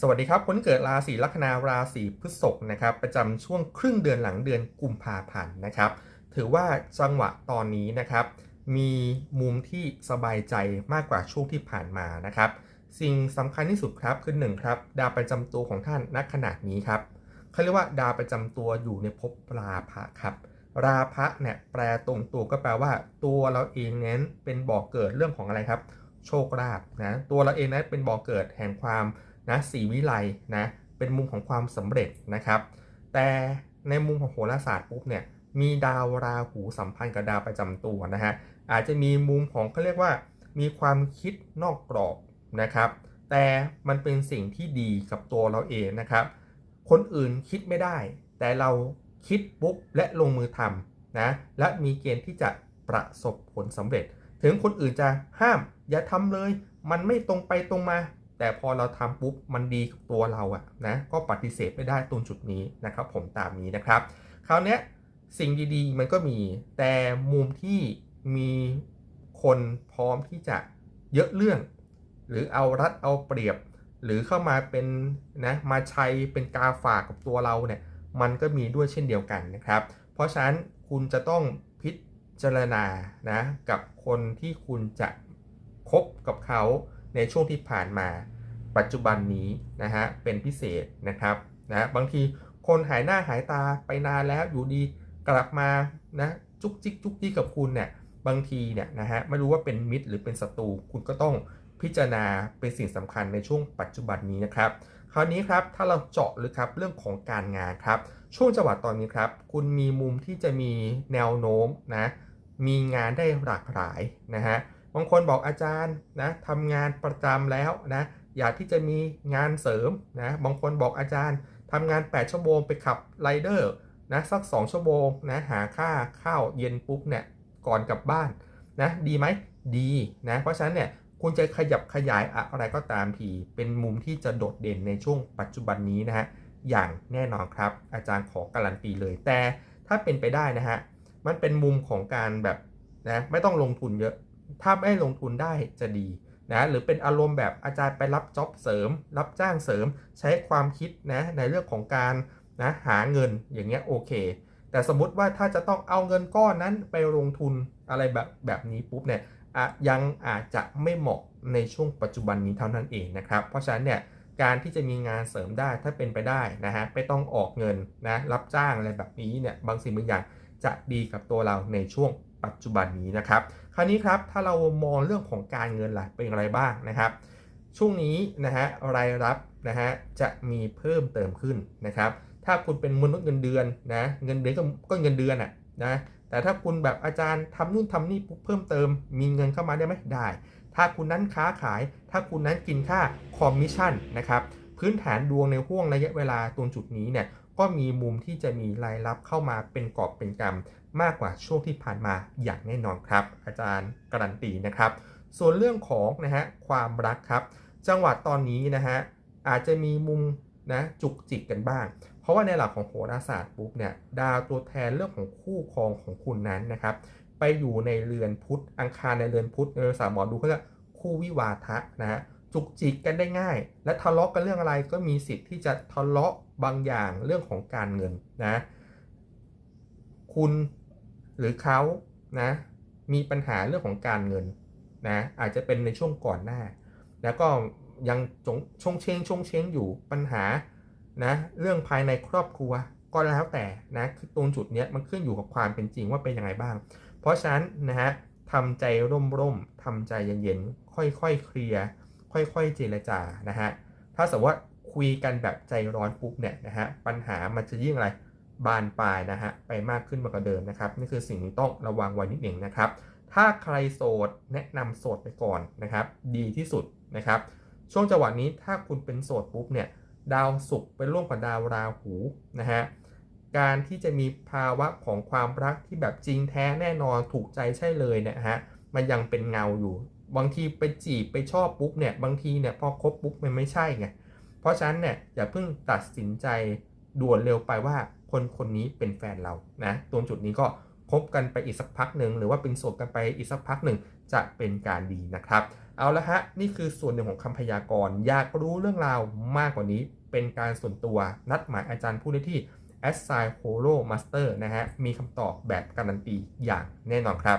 สวัสดีครับคนเกิดราศีลัคนาราศีพฤษภนะครับประจำช่วงครึ่งเดือนหลังเดือนกุมภาพันธ์นะครับ ถือว่าจังหวะตอนนี้นะครับ มีมุมที่สบายใจมากกว่าช่วงที่ผ่านมานะครับ สิ่งสำคัญที่สุดครับคือหนึ่งครับ ดาวประจำตัวของท่านณขณะนี้ครับเขาเรียกว่าดาวประจำตัวอยู่ในภพราภะครับ ราพะเนี่ยแปลตรงตัวก็แปลว่า ตัวเราเองเน้นเป็นบ่อกเกิดเรื่องของอะไรครับ โชคลาภนะตัวเราเองนั้นเป็นบ่อกเกิดแห่งความ นะสีวิไลนะเป็นมุมของความสำเร็จนะครับ แต่ในมุมของโหราศาสตร์ปุ๊บเนี่ยมีดาวราหูสัมพันธ์กับดาวประจำตัวนะฮะอาจจะมีมุมของเขาเรียกว่า มีความคิดนอกกรอบนะครับ แต่มันเป็นสิ่งที่ดีกับตัวเราเองนะครับ คนอื่นคิดไม่ได้ แต่เราคิดปุ๊บและลงมือทำนะและมีเกณฑ์ที่จะประสบผลสำเร็จ ถึงคนอื่นจะห้ามอย่าทำเลย มันไม่ตรงไปตรงมา แต่พอเราทำปุ๊บมันดีกับตัวเราอะนะก็ปฏิเสธไม่ได้ตรงจุดนี้นะครับ ผมตามนี้นะครับ คราวนี้สิ่งดีๆ มันก็มีแต่มุมที่มีคนพร้อมที่จะเยอะเรื่อง หรือเอารัดเอาเปรียบ หรือเข้ามาเป็นนะมาใช้เป็นกาฝากกับตัวเราเนี่ยมันก็มีด้วยเช่นเดียวกันนะครับ เพราะฉะนั้นคุณจะต้องพิจารณานะกับคนที่คุณจะคบกับเขา ในช่วงที่ผ่านมา ปัจจุบันนี้นะฮะเป็นพิเศษนะครับนะบางทีคนหายหน้าหายตาไปนานแล้วอยู่ดีกลับมานะจุกจิกจุกจิกกับคุณเนี่ยบางทีเนี่ยนะฮะไม่รู้ว่าเป็นมิตรหรือเป็นศัตรูคุณก็ต้องพิจารณาเป็นสิ่งสำคัญในช่วงปัจจุบันนี้นะครับ คราวนี้ครับถ้าเราเจาะเลยครับเรื่องของการงานครับ ช่วงจังหวะตอนนี้ครับ คุณมีมุมที่จะมีแนวโน้มนะมีงานได้หลากหลายนะฮะ บางคนบอกอาจารย์นะทำงานประจำแล้วนะอยากที่จะมีงานเสริมนะบางคนบอกอาจารย์ทำงาน 8 ชั่วโมงไปขับไรเดอร์นะสัก 2 ชั่วโมงนะหาค่าข้าวเย็นปุ๊บเนี่ยก่อนกลับบ้านนะดีไหมดีนะเพราะฉะนั้นเนี่ยคุณจะขยับขยายอะไรก็ตามทีเป็นมุมที่จะโดดเด่นในช่วงปัจจุบันนี้นะฮะอย่างแน่นอนครับ อาจารย์ขอการันตีเลย แต่ถ้าเป็นไปได้นะฮะมันเป็นมุมของการแบบนะไม่ต้องลงทุนเยอะ ถ้าไม่ลงทุนได้จะดีนะหรือเป็นอารมณ์แบบอาจารย์ไปรับจ็อบเสริม รับจ้างเสริม ใช้ความคิดนะในเรื่องของการนะหาเงินอย่างเงี้ยโอเค แต่สมมุติว่าถ้าจะต้องเอาเงินก้อนนั้นไปลงทุนอะไรแบบแบบนี้ปุ๊บเนี่ยยังอาจจะไม่เหมาะในช่วงปัจจุบันนี้เท่านั้นเองนะครับ เพราะฉะนั้นเนี่ยการที่จะมีงานเสริมได้ถ้าเป็นไปได้นะฮะไม่ต้องออกเงินนะรับจ้างอะไรแบบนี้เนี่ยบางสิ่งบางอย่างจะดีกับตัวเราในช่วงปัจจุบันนี้นะครับ ราวนี้ครับถ้าเรามองเรื่องของการเงินล่ะเป็นอะไรบ้างนะครับ ช่วงนี้นะฮะรายรับนะฮะจะมีเพิ่มเติมขึ้นนะครับ ถ้าคุณเป็นมนุษย์เงินเดือนนะเงินเดือนก็ก็เงินเดือนอะนะแต่ถ้าคุณแบบอาจารย์ทำนู่นทำนี่ปุ๊บเพิ่มเติม มีเงินเข้ามาได้ไหมได้ ถ้าคุณนั้นค้าขาย ถ้าคุณนั้นกินค่าคอมมิชชั่นนะครับพื้นฐานดวงในห่วงระยะเวลาตรงจุดนี้เนี่ย ก็มีมุมที่จะมีรายรับเข้ามาเป็นกอบเป็นกำมากกว่าช่วงที่ผ่านมาอย่างแน่นอนครับ อาจารย์การันตีนะครับ ส่วนเรื่องของนะฮะความรักครับ จังหวัดตอนนี้นะฮะอาจจะมีมุมนะจุกจิกกันบ้าง เพราะว่าในหลักของโหราศาสตร์ปุ๊บเนี่ยดาวตัวแทนเรื่องของคู่ครองของคุณนั้นนะครับ ไปอยู่ในเรือนพุธอังคารในเรือนพุธในภาษาหมอดูเขาเรียกคู่วิวาทะนะฮะ จุกจิกกันได้ง่าย และทะเลาะกันเรื่องอะไรก็มีสิทธิ์ที่จะทะเลาะบางอย่างเรื่องของการเงินนะคุณหรือเขานะมีปัญหาเรื่องของการเงินนะอาจจะเป็นในช่วงก่อนหน้า แล้วก็ยังจงชงเชงชงเชงอยู่ปัญหานะเรื่องภายในครอบครัวก็แล้วแต่นะคือตรงจุดนี้มันขึ้นอยู่กับความเป็นจริงว่าเป็นยังไงบ้าง เพราะฉะนั้นนะฮะทำใจร่มๆทำใจเย็นๆค่อยๆเคลียร์ ค่อยๆเจรจานะฮะถ้าสมมติว่าคุยกันแบบใจร้อนปุ๊บเนี่ยนะฮะปัญหามันจะยิ่งอะไรบานปลายนะฮะไปมากขึ้นมากกว่าเดิมนะครับนี่คือสิ่งที่ต้องระวังไว้นิดหนึ่งนะครับ ถ้าใครโสดแนะนำโสดไปก่อนนะครับ ดีที่สุดนะครับ ช่วงจังหวะนี้ถ้าคุณเป็นโสดปุ๊บเนี่ยดาวศุกร์ไปร่วมกับดาวราหูนะฮะการที่จะมีภาวะของความรักที่แบบจริงแท้แน่นอนถูกใจใช่เลยเนี่ยฮะมันยังเป็นเงาอยู่ บางทีไปจีบไปชอบปุ๊บเนี่ยบางทีเนี่ยพอคบปุ๊บมันไม่ใช่ไงเพราะฉะนั้นเนี่ยอย่าเพิ่งตัดสินใจด่วนเร็วไปว่าคนคนนี้เป็นแฟนเรานะตรงจุดนี้ก็คบกันไปอีกสักพักหนึ่งหรือว่าเป็นโสดกันไปอีกสักพักหนึ่งจะเป็นการดีนะครับ เอาละฮะนี่คือส่วนหนึ่งของคำพยากรณ์อยากรู้เรื่องราวมากกว่านี้เป็นการส่วนตัวนัดหมายอาจารย์ผู้ได้ที่ a s s i g n Holo Master นะฮะมีคำตอบแบบการันตีอย่างแน่นอนครับ